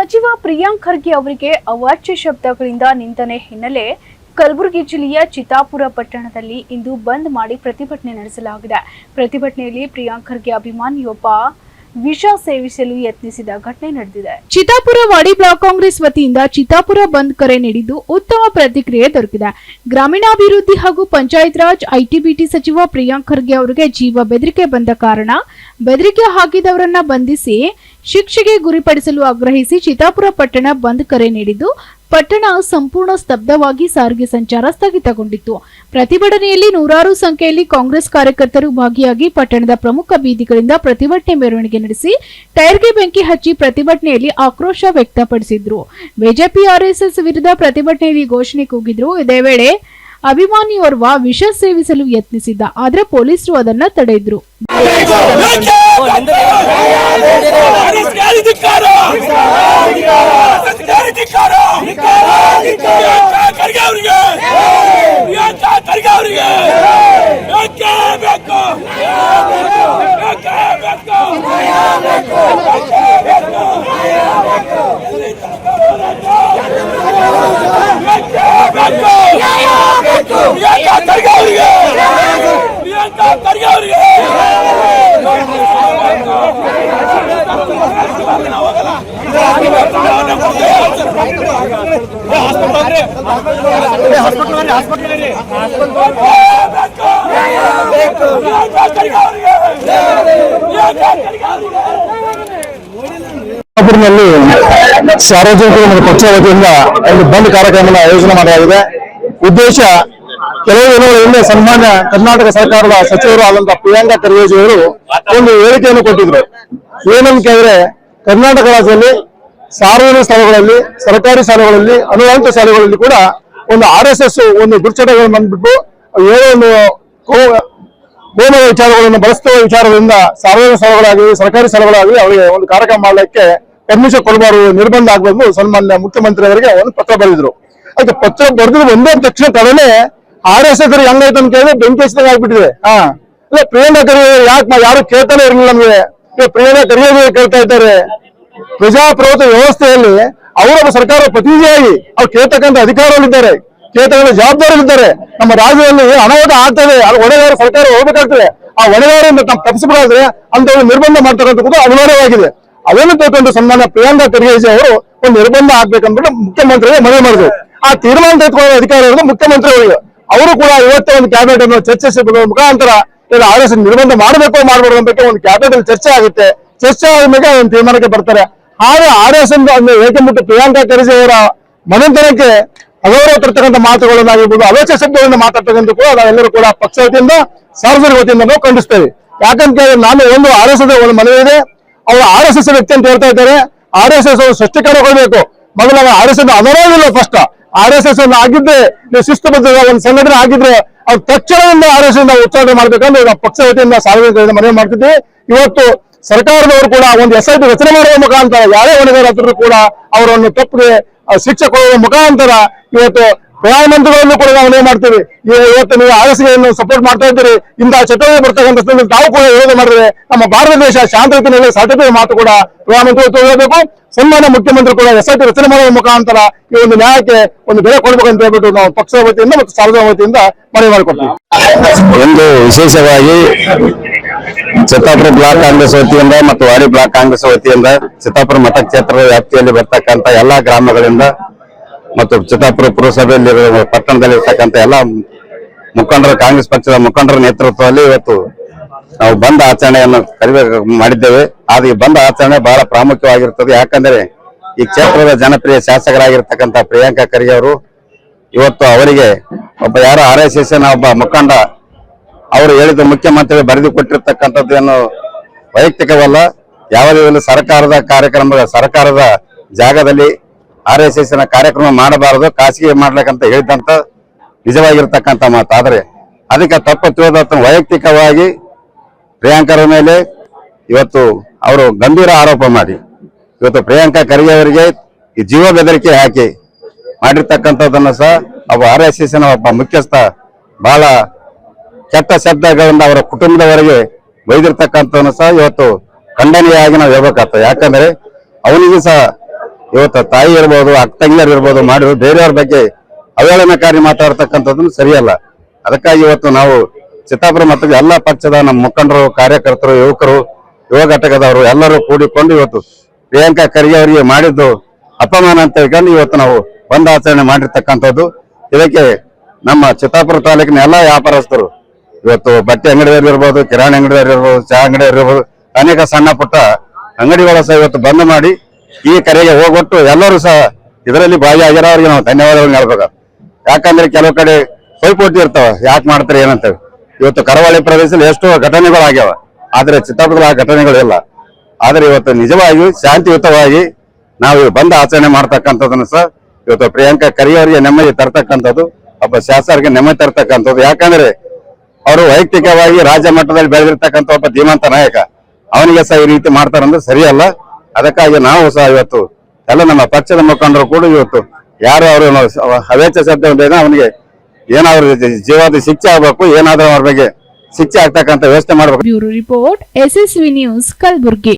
ಸಚಿವ ಪ್ರಿಯಾಂಕ್ ಖರ್ಗೆ ಅವರಿಗೆ ಅವಾಚ್ಯ ಶಬ್ದಗಳಿಂದ ನಿಂದನೆ ಹಿನ್ನೆಲೆ ಕಲಬುರಗಿ ಜಿಲ್ಲೆಯ ಚಿತ್ತಾಪುರ ಪಟ್ಟಣದಲ್ಲಿ ಇಂದು ಬಂದ್ ಮಾಡಿ ಪ್ರತಿಭಟನೆ ನಡೆಸಲಾಗಿದೆ. ಪ್ರತಿಭಟನೆಯಲ್ಲಿ ಪ್ರಿಯಾಂಕ್ ಖರ್ಗೆ ಅಭಿಮಾನಿಯೊಬ್ಬ ವಿಷ ಸೇವಿಸಲು ಯತ್ನಿಸಿದ ಘಟನೆ ನಡೆದಿದೆ. ಚಿತ್ತಾಪುರ ವಾಡಿ ಬ್ಲಾಕ್ ಕಾಂಗ್ರೆಸ್ ವತಿಯಿಂದ ಚಿತಾಪುರ ಬಂದ್ ಕರೆ ನೀಡಿದ್ದು ಉತ್ತಮ ಪ್ರತಿಕ್ರಿಯೆ ದೊರಕಿದೆ. ಗ್ರಾಮೀಣಾಭಿವೃದ್ಧಿ ಹಾಗೂ ಪಂಚಾಯತ್ ರಾಜ್ ಐಟಿಬಿಟಿ ಸಚಿವ ಪ್ರಿಯಾಂಕ್ ಖರ್ಗೆ ಅವರಿಗೆ ಜೀವ ಬೆದರಿಕೆ ಬಂದ ಕಾರಣ ಬೆದರಿಕೆ ಹಾಕಿದವರನ್ನ ಬಂಧಿಸಿ ಶಿಕ್ಷೆಗೆ ಗುರಿಪಡಿಸಲು ಆಗ್ರಹಿಸಿ ಚಿತ್ತಾಪುರ ಪಟ್ಟಣ ಬಂದ್ ಕರೆ ನೀಡಿದ್ದು ಪಟ್ಟಣ ಸಂಪೂರ್ಣ ಸ್ತಬ್ಧವಾಗಿ ಸಾರಿಗೆ ಸಂಚಾರ ಸ್ಥಗಿತಗೊಂಡಿತ್ತು. ಪ್ರತಿಭಟನೆಯಲ್ಲಿ ನೂರಾರು ಸಂಖ್ಯೆಯಲ್ಲಿ ಕಾಂಗ್ರೆಸ್ ಕಾರ್ಯಕರ್ತರು ಭಾಗಿಯಾಗಿ ಪಟ್ಟಣದ ಪ್ರಮುಖ ಬೀದಿಗಳಿಂದ ಪ್ರತಿಭಟನೆ ಮೆರವಣಿಗೆ ನಡೆಸಿ ಟೈರ್ಗೆ ಬೆಂಕಿ ಹಚ್ಚಿ ಪ್ರತಿಭಟನೆಯಲ್ಲಿ ಆಕ್ರೋಶ ವ್ಯಕ್ತಪಡಿಸಿದ್ರು. ಬಿಜೆಪಿ ಆರ್ಎಸ್ಎಸ್ ವಿರುದ್ಧ ಪ್ರತಿಭಟನೆಯಲ್ಲಿ ಘೋಷಣೆ ಕೂಗಿದ್ರು. ಇದೇ ವೇಳೆ ಅಭಿಮಾನಿಯೋರ್ವ ವಿಷ ಸೇವಿಸಲು ಯತ್ನಿಸಿದ್ದ ಆದರೆ ಪೊಲೀಸರು ಅದನ್ನ ತಡೆದ್ರು ಧಿಕ್ಕಾರ ಖರ್ಗೆ ಅವರಿಗೆ ಪ್ರಿಯಾಂಕ ಖರ್ಗೆ ಅವರಿಗೆ ಬೇಕೇ ಬೇಕು ಬೇಕೇ ಬೇಕು ಬೇಕೇ ಬೇಕು ಪ್ರಿಯಾಂಕ ಖರ್ಗೆ ಅವರಿಗೆ! ಪ್ರಿಯಾಂಕಾ ಖರ್ಗೆ ಅವರಿಗೆ! ಸಾರ್ವಜನಿಕರು ಪಕ್ಷ ವತಿಯಿಂದ ಒಂದು ಬಂದ್ ಕಾರ್ಯಕ್ರಮ ಆಯೋಜನೆ ಮಾಡಲಾಗಿದೆ. ಉದ್ದೇಶ ಕೆಲವು ದಿನಗಳ ಹಿಂದೆ ಸನ್ಮಾನ್ಯ ಕರ್ನಾಟಕ ಸರ್ಕಾರದ ಸಚಿವರು ಆದಂತಹ ಪ್ರಿಯಾಂಕಾ ಖರ್ಗೇಜಿ ಅವರು ಒಂದು ಹೇಳಿಕೆಯನ್ನು ಕೊಟ್ಟಿದ್ರು. ಏನಂತ ಕೇಳಿದ್ರೆ ಕರ್ನಾಟಕ ರಾಜ್ಯದಲ್ಲಿ ಸಾರ್ವಜನಿಕ ಸ್ಥಳಗಳಲ್ಲಿ, ಸರ್ಕಾರಿ ಶಾಲೆಗಳಲ್ಲಿ, ಅನುದಾನಿತ ಶಾಲೆಗಳಲ್ಲಿ ಕೂಡ ಒಂದು ಆರ್ ಎಸ್ ಎಸ್ ಒಂದು ದುರ್ಚಟಗಳನ್ನು ಬಂದ್ಬಿಟ್ಟು ಏನೋ ಒಂದು ಕೋ- ಕೋಮದ ವಿಚಾರಗಳನ್ನು ಬಳಸುವ ವಿಚಾರದಿಂದ ಸಾರ್ವಜನಿಕ ಸ್ಥಳಗಳಾಗಲಿ, ಸರ್ಕಾರಿ ಸ್ಥಳಗಳಾಗಲಿ ಅವರಿಗೆ ಒಂದು ಕಾರ್ಯಕ್ರಮ ಮಾಡಲಿಕ್ಕೆ ಪರ್ಮಿಷನ್ ಕೊಡಬಾರದು, ನಿರ್ಬಂಧ ಆಗಬೇಕು ಸನ್ಮಾನ್ಯ ಮುಖ್ಯಮಂತ್ರಿ ಅವರಿಗೆ ಒಂದು ಪತ್ರ ಬರೆದಿದ್ರು. ಅದಕ್ಕೆ ಪತ್ರ ಬರೆದಿದ್ರು ಒಂದೇ ತಕ್ಷಣ ತಡನೆ ಆರ್ ಎಸ್ ಎಸ್ ಹೆಂಗೈತೆ ಅಂತ ಕೇಳಿದ್ರೆ ಬೆಂಕಿ ಹಚ್ಚಿದಾಗ ಆಗ್ಬಿಟ್ಟಿದೆ. ಹಾ. ಇಲ್ಲ ಪ್ರಿಯಾಂಕಾ ಖರ್ಗೆ ಯಾಕೆ ಯಾರು ಕೇಳ್ತಾನೆ ಇರಲಿಲ್ಲ ನಮ್ಗೆ. ಈಗ ಪ್ರಿಯಾಂಕಾ ಖರ್ಗೆ ಕೇಳ್ತಾ ಇದ್ದಾರೆ? ಪ್ರಜಾಪ್ರಭುತ್ವ ವ್ಯವಸ್ಥೆಯಲ್ಲಿ ಅವರೊಬ್ಬ ಸರ್ಕಾರ ಪ್ರತಿನಿಧಿಯಾಗಿ ಅವ್ರು ಕೇಳ್ತಕ್ಕಂಥ ಅಧಿಕಾರಗಳಿದ್ದಾರೆ ಕೇಳ್ತಕ್ಕಂಥ ಜವಾಬ್ದಾರಿಗಳಿದ್ದಾರೆ ನಮ್ಮ ರಾಜ್ಯದಲ್ಲಿ ಅನಾಹುತ ಆಗ್ತದೆ. ಅದು ಹೊಣೆಗಾರ ಸರ್ಕಾರ ಹೋಗ್ಬೇಕಾಗ್ತದೆ. ಆ ಹೊಣೆಗಾರರಿಂದ ತಮ್ಮ ತಪ್ಪಿಸಬಾರ್ದ್ರೆ ಅಂತ ಒಂದು ನಿರ್ಬಂಧ ಮಾಡ್ತಕ್ಕಂಥದ್ದು ಅನಿವಾರ್ಯವಾಗಿದೆ. ಅದನ್ನು ತಿಳ್ಕೊಂಡು ಸನ್ಮಾನ್ಯ ಪ್ರಿಯಾಂಕಾ ಖರ್ಗೆಜಿ ಅವರು ಒಂದು ನಿರ್ಬಂಧ ಆಗ್ಬೇಕಂದ್ಬಿಟ್ಟು ಮುಖ್ಯಮಂತ್ರಿಗೆ ಮನವಿ ಮಾಡಿದ್ರು. ಆ ತೀರ್ಮಾನ ತೆಗೆದುಕೊಳ್ಳೋ ಅಧಿಕಾರ ಇರೋದು ಮುಖ್ಯಮಂತ್ರಿ ಅವರಿಗೆ ಅವರು ಕೂಡ ಇವತ್ತೇ ಒಂದು ಕ್ಯಾಬಿನೆಟ್ ಅನ್ನು ಚರ್ಚಿಸಿದ ಮುಖಾಂತರ ಆರ್ ಎಸ್ ನಿರ್ಬಂಧ ಮಾಡಬೇಕು ಮಾಡಬಾರ್ದು ಅಂತ ಒಂದು ಕ್ಯಾಬಿನೆಟ್ ಅಲ್ಲಿ ಚರ್ಚೆ ಆಗುತ್ತೆ. ಚರ್ಚೆ ಆದ್ಮೇಲೆ ಒಂದು ತೀರ್ಮಾನಕ್ಕೆ ಬರ್ತಾರೆ. ಹಾಗೆ ಆರ್ ಎಸ್ ಏಕೆಂಬಿಟ್ಟು ಪ್ರಿಯಾಂಕಾ ಖರ್ಗೆ ಅವರ ಮನೆತನಕ್ಕೆ ಅಗೌರವ ತರ್ತಕ್ಕಂಥ ಮಾತುಗಳನ್ನಾಗಿರ್ಬೋದು ಅವೇಚ ಶಬ್ದಗಳನ್ನು ಮಾತಾಡ್ತಕ್ಕಂಥ ಕೂಡ ನಾವೆಲ್ಲರೂ ಕೂಡ ಪಕ್ಷ ವತಿಯಿಂದ, ಸಾರ್ವಜನಿಕ ವತಿಯಿಂದ ನಾವು ಖಂಡಿಸ್ತೇವೆ. ಯಾಕಂತ ಹೇಳಿದ್ರೆ ನಾನು ಒಂದು ಆರ್ ಎಸ್ ಎಸ್ ಒಂದು ಮನವಿ ಇದೆ. ಅವರು ಆರ್ ಎಸ್ ಎಸ್ ವ್ಯಕ್ತಿ ಅಂತ ಹೇಳ್ತಾ ಇದ್ದಾರೆ. ಆರ್ ಎಸ್ ಎಸ್ ಅವರು ಸ್ಪಷ್ಟೀಕರಣ ಕೊಡಬೇಕು. ಮೊದಲ ಆರ್ ಎಸ್ ಎಸ್ ಇಲ್ಲ ಫಸ್ಟ್ ಆರ್ ಎಸ್ ಎಸ್ ಅನ್ನು ಆಗಿದ್ರೆ, ನೀವು ಶಿಸ್ತುಬದ್ಧ ಒಂದು ಸಂಘಟನೆ ಆಗಿದ್ರೆ, ಅವ್ರು ತಕ್ಷಣದಿಂದ ಆರ್ ಎಸ್ ಎಸ್ ಉಚ್ಚಾರಣೆ ಮಾಡ್ಬೇಕಂದ್ರೆ ನಾವು ಪಕ್ಷ ವತಿಯಿಂದ ಸಾರ್ವಜನಿಕರಿಂದ ಮನವಿ ಮಾಡ್ತಿದ್ವಿ. ಇವತ್ತು ಸರ್ಕಾರದವರು ಕೂಡ ಒಂದು ಎಸ್ ಐ ರಚನೆ ಮಾಡುವ ಮುಖಾಂತರ, ಯಾರೇ ಹೊಣೆಗಾರರು ಕೂಡ ಅವರನ್ನು ತಪ್ಪಿಗೆ ಶಿಕ್ಷೆ ಕೊಡುವ ಮುಖಾಂತರ ಇವತ್ತು ಪ್ರಧಾನಮಂತ್ರಿಗಳನ್ನು ಕೂಡ ನಾವು ಮನವಿ ಮಾಡ್ತೀವಿ. ನೀವು ಇವತ್ತು ನೀವು ಆರ್ ಸಪೋರ್ಟ್ ಮಾಡ್ತಾ ಇದ್ದೀರಿ. ಇಂತಹ ಚಟುವಟಿಕೆ ಬರ್ತಕ್ಕಂಥ ತಾವು ಕೂಡ ವಿರೋಧ ಮಾಡಿದ್ರೆ ನಮ್ಮ ಭಾರತ ದೇಶ ಶಾಂತ ರೀತಿಯಲ್ಲಿ ಸರ್ಟಿಫಿಕೇಟ್ ಮಾತು ಕೂಡ ಪ್ರಧಾನಮಂತ್ರಿ ಹೇಳಬೇಕು. ಸನ್ಮಾನ್ಯ ಮುಖ್ಯಮಂತ್ರಿ ಕೂಡ ಎಸ್ ಐ ಟಿ ರಚನೆ ಮಾಡುವ ಮುಖಾಂತರ ಈ ಒಂದು ನ್ಯಾಯಕ್ಕೆ ಒಂದು ಬೆಲೆ ಕೊಡ್ಬೇಕಂತ ಹೇಳ್ಬಿಟ್ಟು ನಾವು ಪಕ್ಷದ ವತಿಯಿಂದ ಮತ್ತು ಸಾರ್ವಜನಿಕ ವತಿಯಿಂದ ಮನವಿ ಮಾಡಿಕೊಡ್ತೀವಿ. ಒಂದು ವಿಶೇಷವಾಗಿ ಚಿತ್ತಾಪುರ ಬ್ಲಾಕ್ ಕಾಂಗ್ರೆಸ್ ವತಿಯಿಂದ ಮತ್ತು ವಾರಿ ಬ್ಲಾಕ್ ಕಾಂಗ್ರೆಸ್ ವತಿಯಿಂದ ಚಿತ್ತಾಪುರ ಮತಕ್ಷೇತ್ರದ ವ್ಯಾಪ್ತಿಯಲ್ಲಿ ಬರ್ತಕ್ಕಂತ ಎಲ್ಲಾ ಗ್ರಾಮಗಳಿಂದ ಮತ್ತು ಚಿತ್ತಾಪುರ ಪುರಸಭೆಯಲ್ಲಿ ಪಟ್ಟಣದಲ್ಲಿ ಇರ್ತಕ್ಕಂಥ ಎಲ್ಲಾ ಮುಖಂಡರ, ಕಾಂಗ್ರೆಸ್ ಪಕ್ಷದ ಮುಖಂಡರ ನೇತೃತ್ವದಲ್ಲಿ ಇವತ್ತು ನಾವು ಬಂದ್ ಆಚರಣೆಯನ್ನು ಕರಿಬೇಕು ಮಾಡಿದ್ದೇವೆ. ಆದ್ರೆ ಈ ಬಂದ್ ಆಚರಣೆ ಬಹಳ ಪ್ರಾಮುಖ್ಯವಾಗಿರ್ತದೆ ಯಾಕಂದ್ರೆ ಈ ಕ್ಷೇತ್ರದ ಜನಪ್ರಿಯ ಶಾಸಕರಾಗಿರ್ತಕ್ಕಂಥ ಪ್ರಿಯಾಂಕಾ ಖರ್ಗೆ ಅವರು ಇವತ್ತು ಅವರಿಗೆ ಒಬ್ಬ ಯಾರೋ ಆರ್ ಎಸ್ ಎಸ್ ಒಬ್ಬ ಮುಖಂಡ ಅವರು ಹೇಳಿದ ಮುಖ್ಯಮಂತ್ರಿ ಬರೆದು ಕೊಟ್ಟಿರ್ತಕ್ಕಂಥದ್ದು ಏನು ವೈಯಕ್ತಿಕವಲ್ಲ. ಯಾವುದೇ ಒಂದು ಸರ್ಕಾರದ ಕಾರ್ಯಕ್ರಮದ, ಸರ್ಕಾರದ ಜಾಗದಲ್ಲಿ ಆರ್ ಎಸ್ ಎಸ್ನ ಕಾರ್ಯಕ್ರಮ ಮಾಡಬಾರದು, ಖಾಸಗಿ ಮಾಡ್ಲಿಕ್ಕಂತ ಹೇಳಿದಂತ ನಿಜವಾಗಿರ್ತಕ್ಕಂಥ ಮಾತು. ಆದರೆ ಅದಕ್ಕೆ ತಪ್ಪು ತಿಳಿದ ವೈಯಕ್ತಿಕವಾಗಿ ಪ್ರಿಯಾಂಕರ ಮೇಲೆ ಇವತ್ತು ಅವರು ಗಂಭೀರ ಆರೋಪ ಮಾಡಿ. ಇವತ್ತು ಪ್ರಿಯಾಂಕಾ ಖರ್ಗೆ ಅವರಿಗೆ ಈ ಜೀವ ಬೆದರಿಕೆ ಹಾಕಿ ಮಾಡಿರ್ತಕ್ಕಂಥದ್ದನ್ನು ಸಹ ಒಬ್ಬ ಆರ್ ಎಸ್ ಎಸ್ ಒಬ್ಬ ಮುಖ್ಯಸ್ಥ ಬಹಳ ಕೆಟ್ಟ ಶಬ್ದಗಳಿಂದ ಅವರ ಕುಟುಂಬದವರೆಗೆ ಬೈದಿರ್ತಕ್ಕಂಥ ಸಹ ಇವತ್ತು ಖಂಡನೀಯಾಗಿ ನಾವು ಹೇಳ್ಬೇಕಾಗ್ತದೆ. ಯಾಕಂದ್ರೆ ಅವನಿಗೂ ಸಹ ಇವತ್ತು ತಾಯಿ ಇರ್ಬೋದು, ಅಕ್ಕ ತಂಗಿಯರು ಇರ್ಬೋದು ಮಾಡಿದ್ರು ಬೇರೆಯವ್ರ ಬಗ್ಗೆ ಅವಹೇಳನಕಾರಿ ಮಾತಾಡ್ತಕ್ಕಂಥದ್ದನ್ನು ಸರಿಯಲ್ಲ. ಅದಕ್ಕಾಗಿ ಇವತ್ತು ನಾವು ಚಿತ್ತಾಪುರ ಮತ್ತು ಎಲ್ಲ ಪಕ್ಷದ ನಮ್ಮ ಮುಖಂಡರು, ಕಾರ್ಯಕರ್ತರು, ಯುವಕರು, ಯುವ ಘಟಕದವರು ಎಲ್ಲರೂ ಕೂಡಿಕೊಂಡು ಇವತ್ತು ಪ್ರಿಯಾಂಕಾ ಖರ್ಗೆ ಅವರಿಗೆ ಮಾಡಿದ್ದು ಅಪಮಾನ ಅಂತ ಹೇಳ್ಕೊಂಡು ಇವತ್ತು ನಾವು ಬಂದ್ ಆಚರಣೆ ಮಾಡಿರ್ತಕ್ಕಂಥದ್ದು. ಇದಕ್ಕೆ ನಮ್ಮ ಚಿತ್ತಾಪುರ ತಾಲೂಕಿನ ಎಲ್ಲ ವ್ಯಾಪಾರಸ್ಥರು, ಇವತ್ತು ಬಟ್ಟೆ ಅಂಗಡಿಯವರು ಇರ್ಬೋದು, ಕಿರಾಣಿ ಅಂಗಡಿಯವರು ಇರ್ಬೋದು, ಚಹಾ ಅಂಗಡಿಯವರು ಇರ್ಬೋದು, ಅನೇಕ ಸಣ್ಣ ಪುಟ್ಟ ಅಂಗಡಿಗಳ ಸಹ ಇವತ್ತು ಬಂದ್ ಮಾಡಿ ಈ ಕರೆಗೆ ಹೋಗೊಟ್ಟು ಎಲ್ಲರೂ ಸಹ ಇದರಲ್ಲಿ ಭಾಗಿಯಾಗಿರೋ ಅವ್ರಿಗೆ ನಾವು ಧನ್ಯವಾದಗಳನ್ನ ಹೇಳ್ಬೇಕು. ಯಾಕಂದ್ರೆ ಕೆಲವು ಕಡೆ ಪೈಪೋಟಿ ಇರ್ತಾವ. ಯಾಕೆ ಮಾಡ್ತಾರೆ, ಏನಂತೇಳಿ. ಇವತ್ತು ಕರಾವಳಿ ಪ್ರದೇಶದಲ್ಲಿ ಎಷ್ಟೋ ಘಟನೆಗಳಾಗ್ಯಾವ. ಆದ್ರೆ ಚಿತ್ತಾಪುರದಲ್ಲಿ ಆ ಘಟನೆಗಳಿಲ್ಲ ಆದರೆ ಇವತ್ತು ನಿಜವಾಗಿ ಶಾಂತಿಯುತವಾಗಿ ನಾವು ಬಂದ ಆಚರಣೆ ಮಾಡ್ತಕ್ಕಂಥದ್ದನ್ನು ಸಹ ಇವತ್ತು ಪ್ರಿಯಾಂಕಾ ಕರಿಯವರಿಗೆ ಅವರಿಗೆ ನೆಮ್ಮದಿ ತರ್ತಕ್ಕಂಥದ್ದು, ಒಬ್ಬ ಶಾಸಕರಿಗೆ ನೆಮ್ಮದಿ ತರ್ತಕ್ಕಂಥದ್ದು. ಯಾಕಂದ್ರೆ ಅವರು ವೈಯಕ್ತಿಕವಾಗಿ ರಾಜ್ಯ ಮಟ್ಟದಲ್ಲಿ ಬೆಳೆದಿರ್ತಕ್ಕಂಥ ಒಬ್ಬ ಧೀಮಂತ ನಾಯಕ, ಅವನಿಗೆ ಸಹ ಈ ರೀತಿ ಮಾಡ್ತಾರಂದ್ರೆ ಸರಿಯಲ್ಲ. ಅದಕ್ಕಾಗಿ ನಾವು ಸಹ ಇವತ್ತು ಎಲ್ಲ ನಮ್ಮ ಪಕ್ಷದ ಮುಖಂಡರು ಕೂಡ ಇವತ್ತು ಯಾರು ಅವರು ಹವೇಚ ಶಬ್ದ ಅವನಿಗೆ ಏನಾದ್ರು ಜೀವಾದ ಶಿಕ್ಷೆ ಆಗ್ಬೇಕು, ಏನಾದ್ರೂ ಅವ್ರ ಬಗ್ಗೆ ಶಿಕ್ಷೆ ಆಗ್ತಕ್ಕಂಥ ವ್ಯವಸ್ಥೆ ಮಾಡ್ಬೇಕು. Bureau report, SSV news, Kalaburagi.